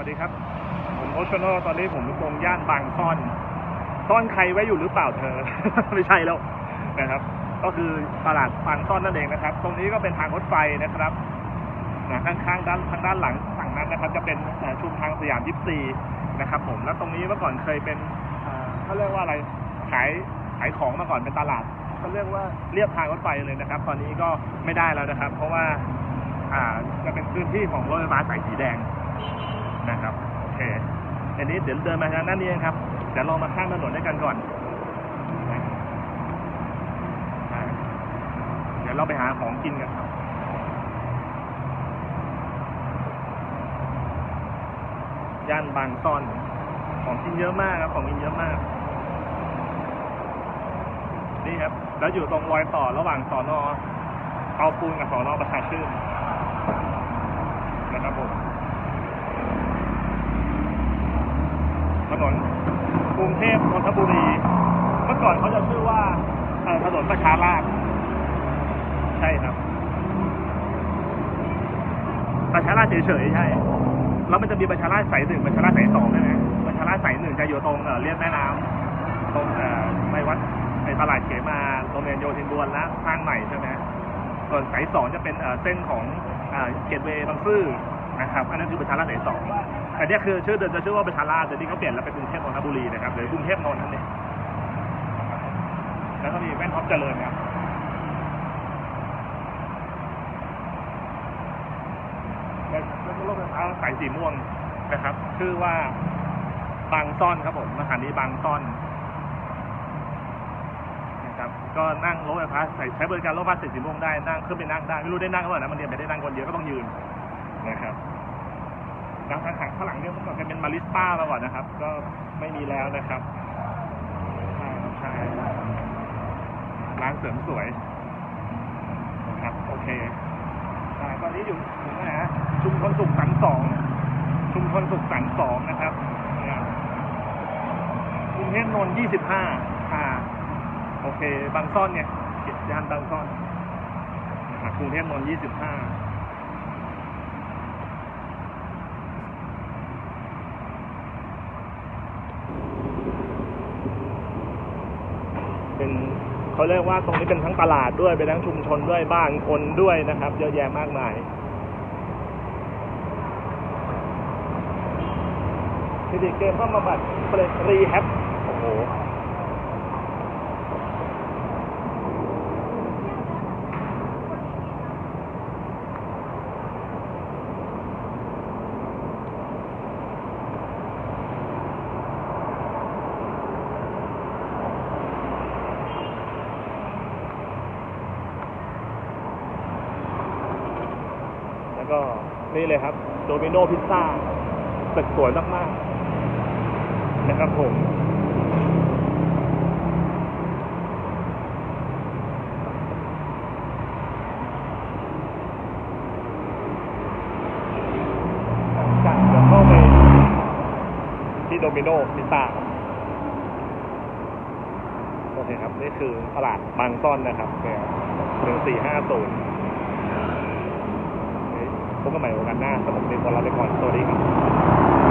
วัสดีครับ ผมโอชโนตอนนี้ผมอยู่ตรงย่านบางซ่อน ซ่อนใครไว้อยู่หรือเปล่าเธอ ไม่ใช่แล้วนะครับ ก็คือตลาดบางซ่อนนั่นเองนะครับ ตรงนี้ก็เป็นทางรถไฟนะครับนะข้างๆด้านทางด้านหลังฝั่งนั้นนะครับ จะเป็นชุมทางสยามยิปซีนะครับ ผมแล้วตรงนี้เมื่อก่อนเคยเป็นเขาเรียกว่าอะไรขายขายของมาก่อนเป็นตลาดเขาเรียกว่าเรียบทางรถไฟเลยนะครับ ตอนนี้ก็ไม่ได้แล้วนะครับ เพราะว่า อ่าจะเป็นพื้นที่ของรถไฟฟ้าสายสีแดง นะครับโอเคอันนี้เดี๋ยวเดินมาทางด้านนี้เองครับเดี๋ยวลองมาข้ามถนนด้วยกันก่อน เดี๋ยวเราไปหาของกินกันครับย่านบางซ่อนของกินเยอะมากครับ ของกินเยอะมาก นี่ครับ แล้วอยู่ตรงรอยต่อระหว่างสอนอเตาปูนกับสอนอประชาชื่นนะครับผม นนกรุงเทพนนทบุรี เมื่อก่อนเขาจะชื่อว่าถนนประชาราษฎร์ใช่ครับ ประชาราษฎร์เฉยๆใช่ แล้วมันจะมีประชาราษฎร์สายหนึ่งประชาราษฎร์สายสองใช่ไหมประชาราษฎร์สายหนึ่งจะอยู่ตรงเอ่อเลียบแม่น้ำตรงไม่วัดไอตลาดเขมาโรงเรียนโยธินบวนและทางใหม่ใช่ไหมส่วนสายสองจะเป็นเอ่อเส้นของเกตเวย์บางซื่อนะครับ อันนั้นคือประชาราษฎร์สายสอง แต่เนี่ยคือชื่อเดิมจะชื่อว่าประชาราษฎร์แต่ที่เขาเปลี่ยนแล้วเป็นกรุงเทพนนทบุรีนะครับหรือกรุงเทพนนท์นั่นเองแล้วก็มีแว่นท็อปเจริญครับแล้วก็รถไฟฟ้าสายสีม่วงนะครับ ชื่อว่าบางซ่อนครับผมสถานีบางซ่อนนะครับก็นั่งรถไฟฟ้าใช้ใช้บริการรถไฟฟ้าสายสีม่วงได้นั่งขึ้นไปนั่งได้ไม่รู้ได้นั่งหรือเปล่านะมันเรียนไม่ได้นั่งคนเดียวก็ต้องยืนนะครับ แล้วทางข้างข้างหลังเนี่ยเมื่อก่อนเคยเป็นมาริสป้ามาก่อนนะครับ ก็ไม่มีแล้วนะครับใช่ร้านเสริมสวยนะครับโอเคตอนนี้อยู่ถึงไหนฮะชุมชนสุขสันต์สองชุมชนสุขสันต์สองนะครับกรุงเทพนนท์ยี่สิบห้าอ่า โอเค บางซ่อนเนี่ยเขตย่านบางซ่อนนะครับกรุงเทพนนท์ยี่สิบห้า เป็นเขาเรียกว่าตรงนี้เป็นทั้งตลาดด้วยเป็นทั้งชุมชนด้วยบ้านคนด้วยนะครับ เยอะแยะมากมายทีดีเกมก็มาบัดเปรีแฮปโอ้โห ก็นี่เลยครับ โดมิโนพิซซ่าตึกสวยมากๆ นะครับผมจากเดี๋ยวเข้าไปที่โดมิโนพิซซ่าโอเคครับ นี่คือตลาดบางซ่อนนะครับเนี่ยหนึ่งสี่ห้าศูนย์ พบกันใหม่โอกาสหน้าสำหรับในคนเราไปก่อนสวัสดีครับ